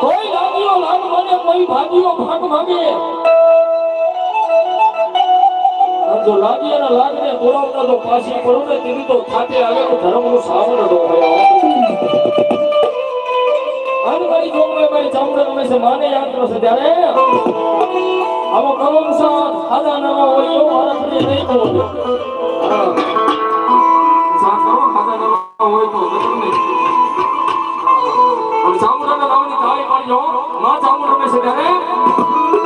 કોઈ લાગ્યો લાગ મને, કોઈ ભાગ્યો ભાગ માંગે. જો લાગી અને લાગને બોલાવતા તો પાછી પડું ને તેની તો ખાતે આવે તો ધર્મનું સાવર હતો ભાઈ આજ મારી જોગમાં મારી ચામડા છે, માને યાદ કરશે ત્યારે. આવો કલમ સાથ ખાધા નવા હોય એવો પ્રિય નહીં કહો નામની તાળી પાડજો. માં ચામુંડ રમે છે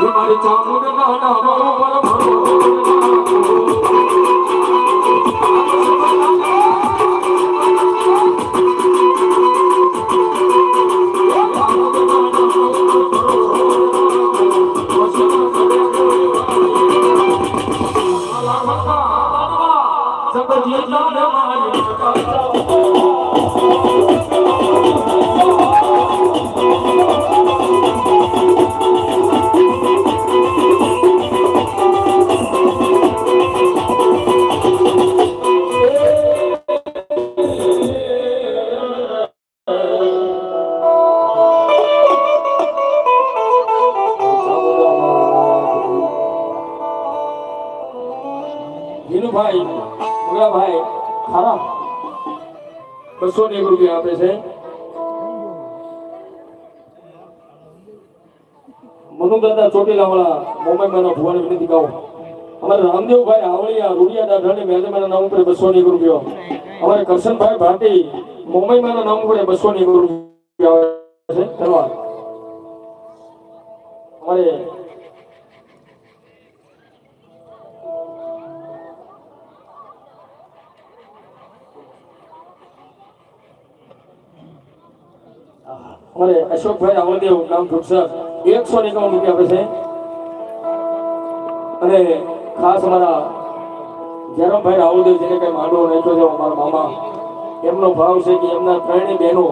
એ મારી ચામુંડના નામ પર ભરો. વિનુભાઈ ભાઈ ખરા બસો ને એક રૂપિયા આપે છે. મનુ ચોટીલા વાળા મુંબઈમાં ભુવાની વિનંતી કહું. અમારે રામદેવભાઈ આવળિયા રૂડિયા દાઢાની મેદમાના નામ ઉપર બસો ને એક રૂપિયો. અમારે કરશનભાઈ ભાટી મુંબઈમાં નામ ઉપર બસો ને એક રૂપિયા આવે છે. ધન્યવાદ અમારે અમારે અશોકભાઈ રાવળદેવ નામ ઢુકસર એકસો એકાવન રૂપિયા આપે છે. અને ખાસ અમારા જયરામભાઈ રાહુલદેવ જેને કઈ માંડવો નાખ્યો છે, અમારા મામા, એમનો ભાવ છે કે એમના ત્રણેય બહેનો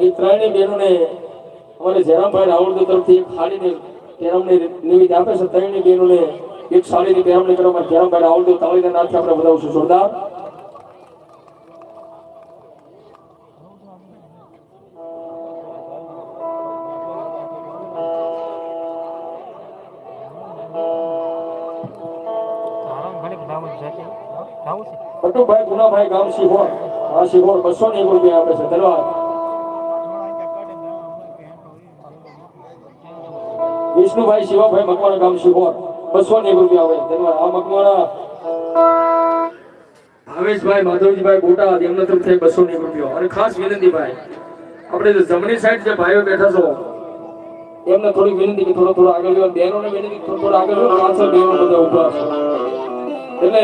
એ ત્રણેય બહેનોને અમારે જયરામભાઈ રાહુલદેવ તરફથી એક સાડીને પેરામણી નિમિત્ત આપે છે. ત્રણેય બહેનોને એક સાડીની પેરામણી કરવા માટે જયરામભાઈ રાહુલદેવ તાળીના નાથે આપણે બધા જોરદાર. આરામ ઘડીક ભાવ જ જશે. ભાવ છે. ગામ શિહોર આ શિહોર બસો ને રૂપિયા છે. વિષ્ણુભાઈ, શિવાભાઈ મકવાણા ગામ શિહોર બસો ને રૂપિયા આવે ધન્યવાદ. આ મકવાણા. ભાવેશભાઈ, માધવજીભાઈ બોટાદ એમના તરફથી બસો ને રૂપિયા. અને ખાસ વિનંતી ભાઈ આપણે જમણી સાઈડ જે ભાઈઓ બેઠા છો, એમને થોડી વિનંતી કે થોડો થોડો આગળ લેવા બહેનોને વિનંતી કે થોડો થોડો આગળ પાછળ બહેનો બધા ઊભા એટલે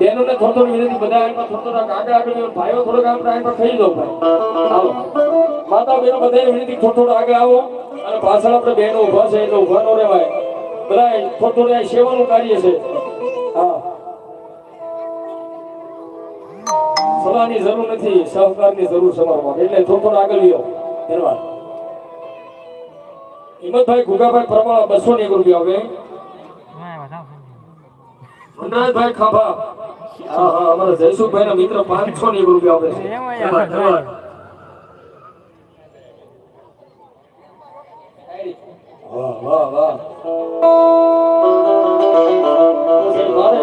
ને થોડો વિનંતી, બધા એમાં થોડો થોડો આગળ આગળ ભાઈઓ થોડોક આપણે આમાં થઈ જાવ ભાઈ. હાલો. માતા બહેનો બધા વિનંતી, થોડો થોડો આગળ આવો અને પાછળ આપણે બહેનો ઊભા છે, એટલે ઊભા નો રહેવાય. બધા થોડું થોડું સેવાનું કાર્ય છે. હા. સલાહની જરૂર નથી, સહકારની જરૂર સમારમાં એટલે થોડો થોડો આગળ લ્યો. ધન્યવાદ. હિંમતભાઈ ગુગાભાઈ પ્રમાણ બસો ને એક રૂપિયા છે. વનરાજભાઈ ખાભા હા હા અમારા જયસુખભાઈ ના મિત્ર પાંચસો ને એક રૂપિયા આપે છે. વાહ વાહ વાહ. મારે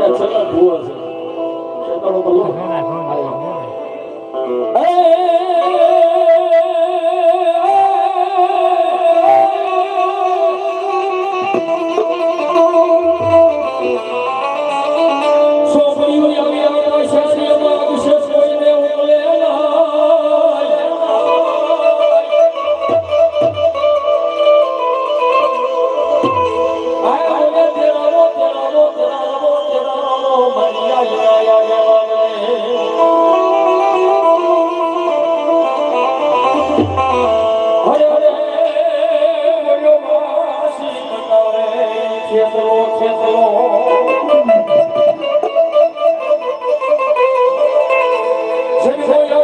হরি হরি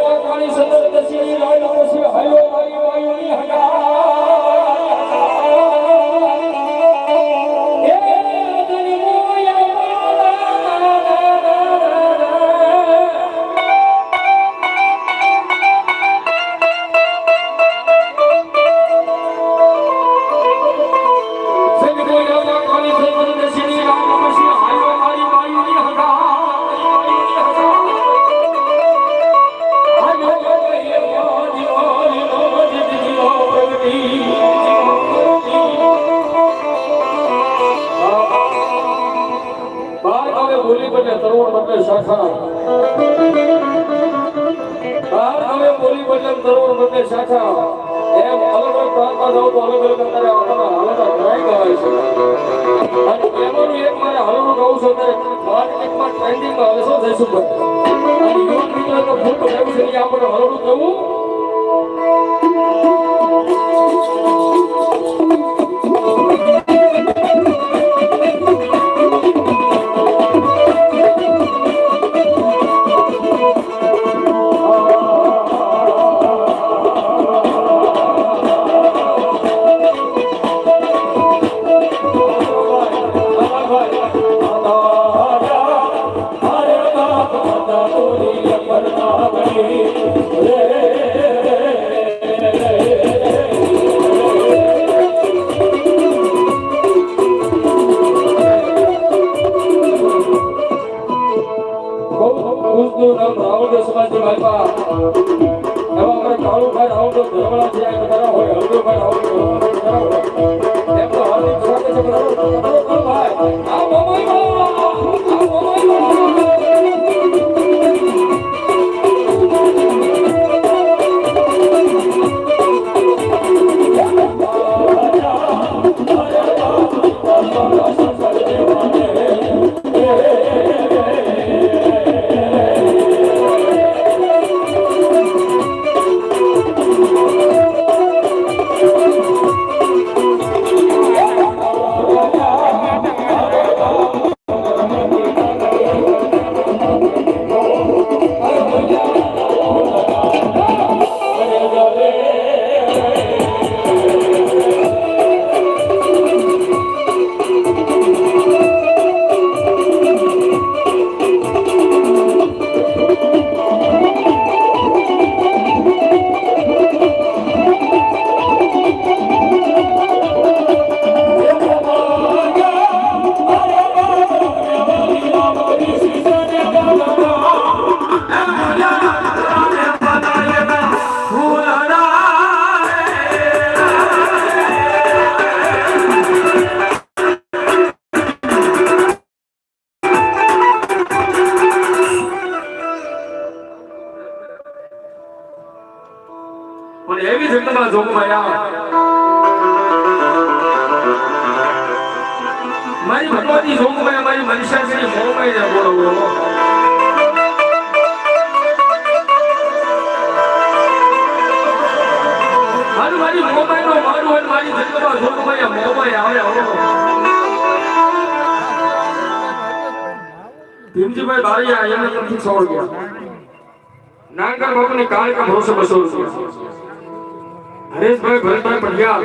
બોલી બને તરુણ બદલે શાખા. બાર હવે બોલી બદલે તરુણ બદલે શાખા. એમ અલગ અલગ પ્રાંતમાં જાઓ તો અલગ અલગ અત્યારે છે. અને એક મારે હાલનું ગાવું છે અત્યારે માર્કેટમાં ટ્રેન્ડિંગમાં હવે શું છે આપણે હાલનું ગાવું? મારી ભગવતી જોગમાયા મારી મનીષાશ્રી મોહમાઈ ને બોલાવો મારું મારી મારું જગ્યામાં જોગમાયા મોહમાઈ આવે ભીમજીભાઈ બારીયા એમને ત્યાંથી સોળ ગયા નાનકર કાળકા ભરોસે બસો રૂપિયા. હરેશભાઈ ભરતભાઈ પંડ્યા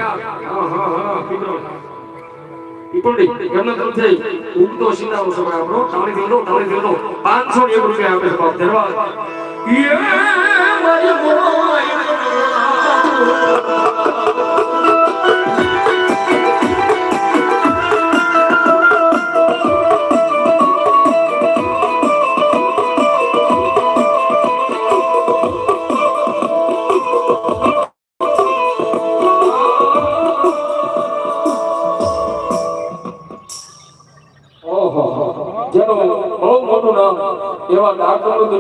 હા હા હા પીપળો પીપળી એમના તરફથી ઉગતો સીતારો સમય આપણો તાળી દેલો તાળી દેલો પાંચસો એક રૂપિયા આપે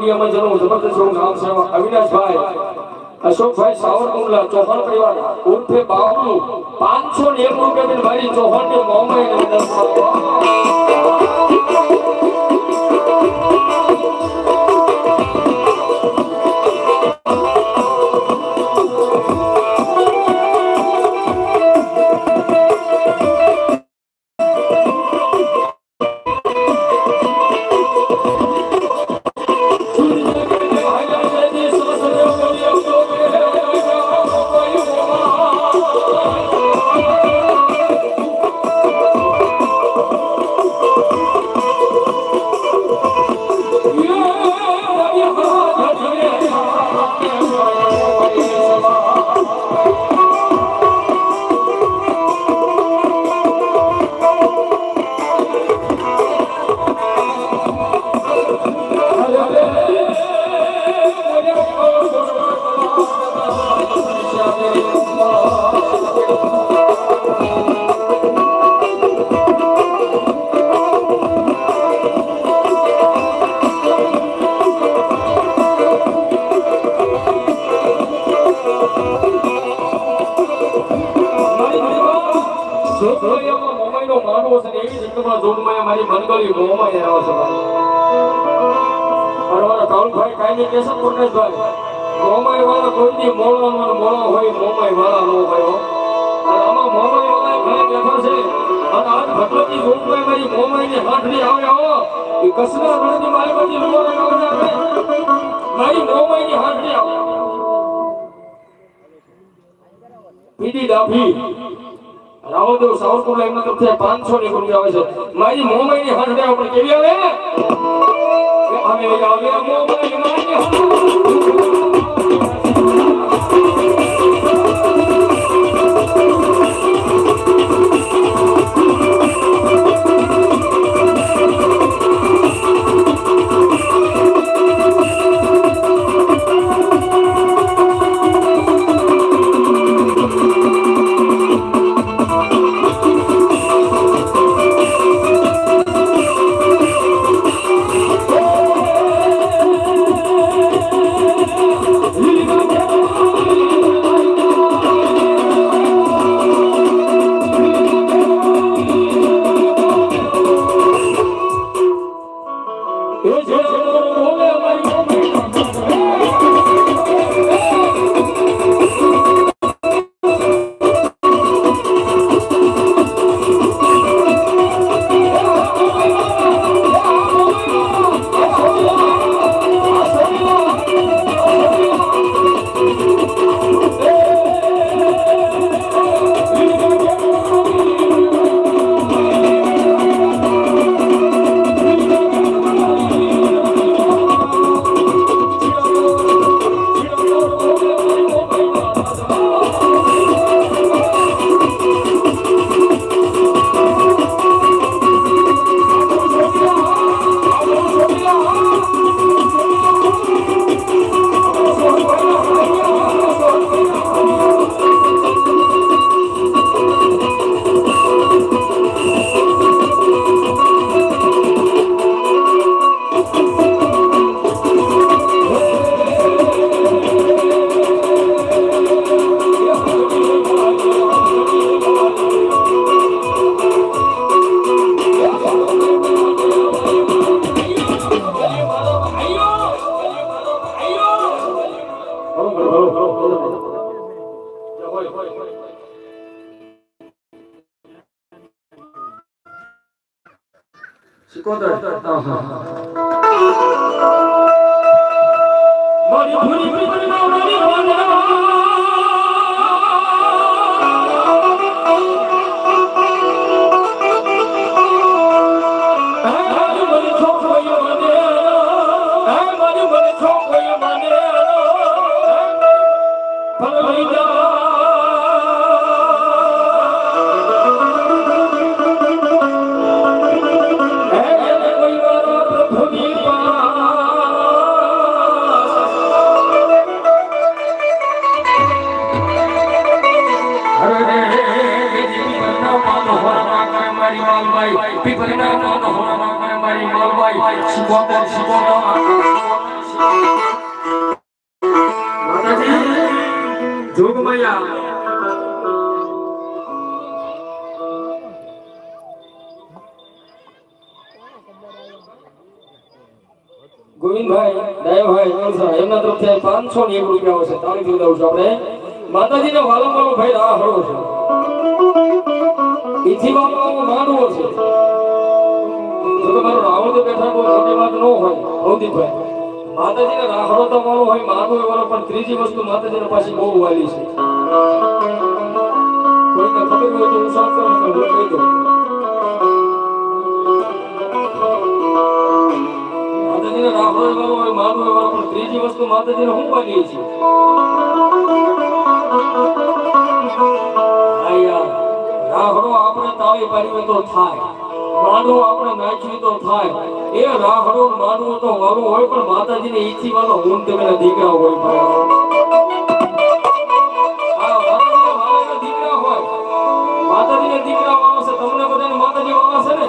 ડાક્ટરો જનો જબરદસ્ત એવું નામ છે અવિનાશભાઈ, અશોકભાઈ સાવરકુંડલા, ચૌહાણ પરિવાર, ઉર્ફે બાબુ પાંચસો ને એક રૂપિયા મારી ચૌહાણની મોહમાં કાળુભાઈ કાંઈ નહીં મોમાઈ વાળા કોઈ દી મોળા મોળા હોય મોમાઈ વાળા નો હોય અને આમાં મોમાઈ વાળા ઘણા બેઠા છે. અને આજ ભગવતી ગોપભાઈ મારી મોમાઈ ની હાથની આવે આવો એ કસના રણની મારી બધી રૂવાને આવે મારી મોમાઈ ની હાથની આવે પીડી ડાભી. રાવદેવ સાવરકુંડલા એમના તરફથી પાંચસો ની રૂપિયા આવે છે. મારી મોમાઈ ની હાથની આવે પણ કેવી આવે? અમે આવ્યા મોમાઈ મારી જોગમૈયા. ગોવિંદભાઈ, દયાભાઈ નરસા એમના તરફથી પાંચસો ને એક રૂપિયા આવશે તાળી બતાવું છું આપણે. માતાજીને વાલમ વાલો ભાઈ આ હળો છે. ઈથી બાપા માનવો છે. જો તમારો રાવણ તો બેઠા કોઈ મોટી વાત ન હોય. ભૌતિકભાઈ માતાજીને રાખડો તો વાળો હોય, માનો વાળો, પણ ત્રીજી વસ્તુ માતાજીને પાછી બહુ વાલી છે. કોઈને ખબર હોય તો હું સાફ કરું હું કહી દઉં. માતાજીને રાખડો વાળો હોય, માનો વાળો, પણ ત્રીજી વસ્તુ માતાજીને હું વાલીએ છીએ? રાખડો આપણે તાવી પાડીએ તો થાય. માનો આપણે નાખ્યું તો થાય. એ રાહડો માનવો તો વાલો હોય, પણ માતાજીને ઈચ્છી વાલો હું તમે દીકરા હોય માતાજીના છે, તમને બધાને માતાજી વાળા છે ને?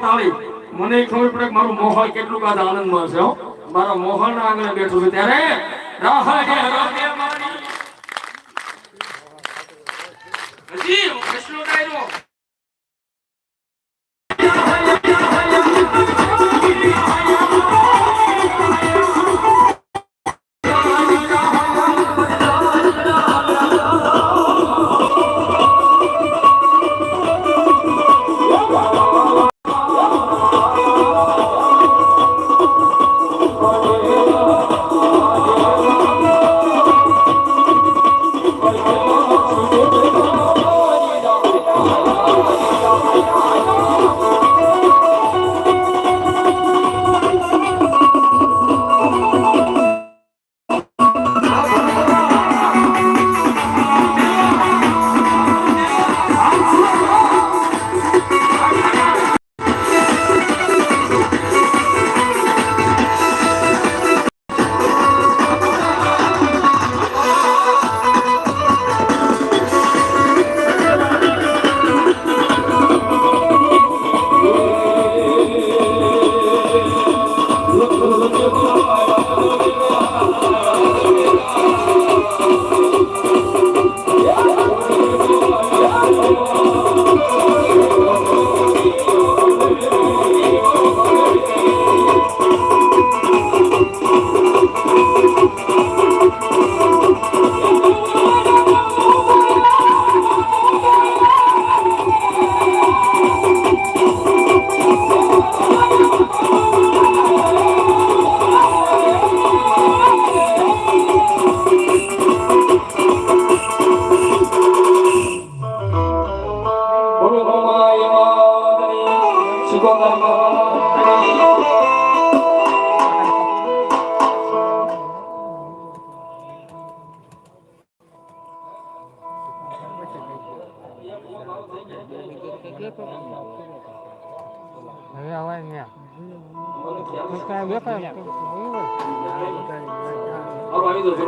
તાળી. મને ખબર પડે મારું મોહન કેટલું કાદ આનંદમાં છે મારા મોહન આંગણે બેઠું છે. ત્યારે રાહડે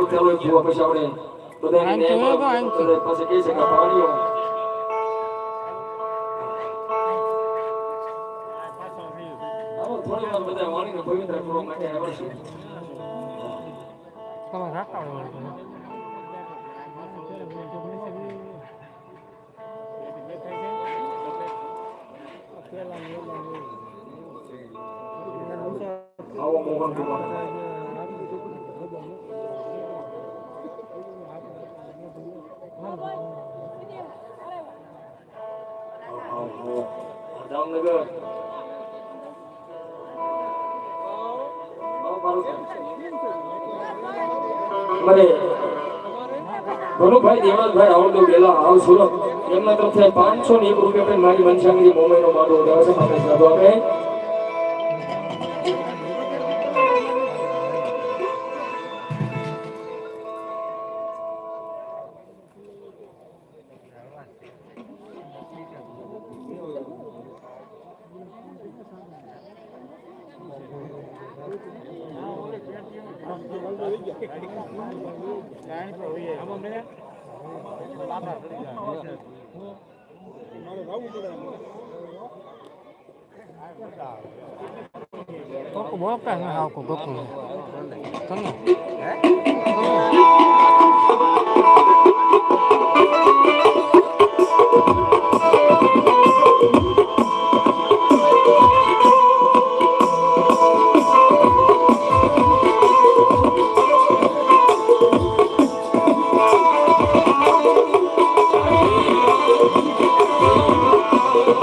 ચાલો એક જોવા પછી આપણે. બધા પાસે કહી શકાય મને ભનુભાઈ દેવરાજભાઈ આવડો ગયેલા હાલ સુરત. એમના તરફથી પાંચસો ને એક રૂપિયા મારી વંશાંગી મુંબઈનો મારો ઉડાવે છે માટે સાધુ આપણે કોક બોલતા નહીં આવકો ગોકું તમે Oh.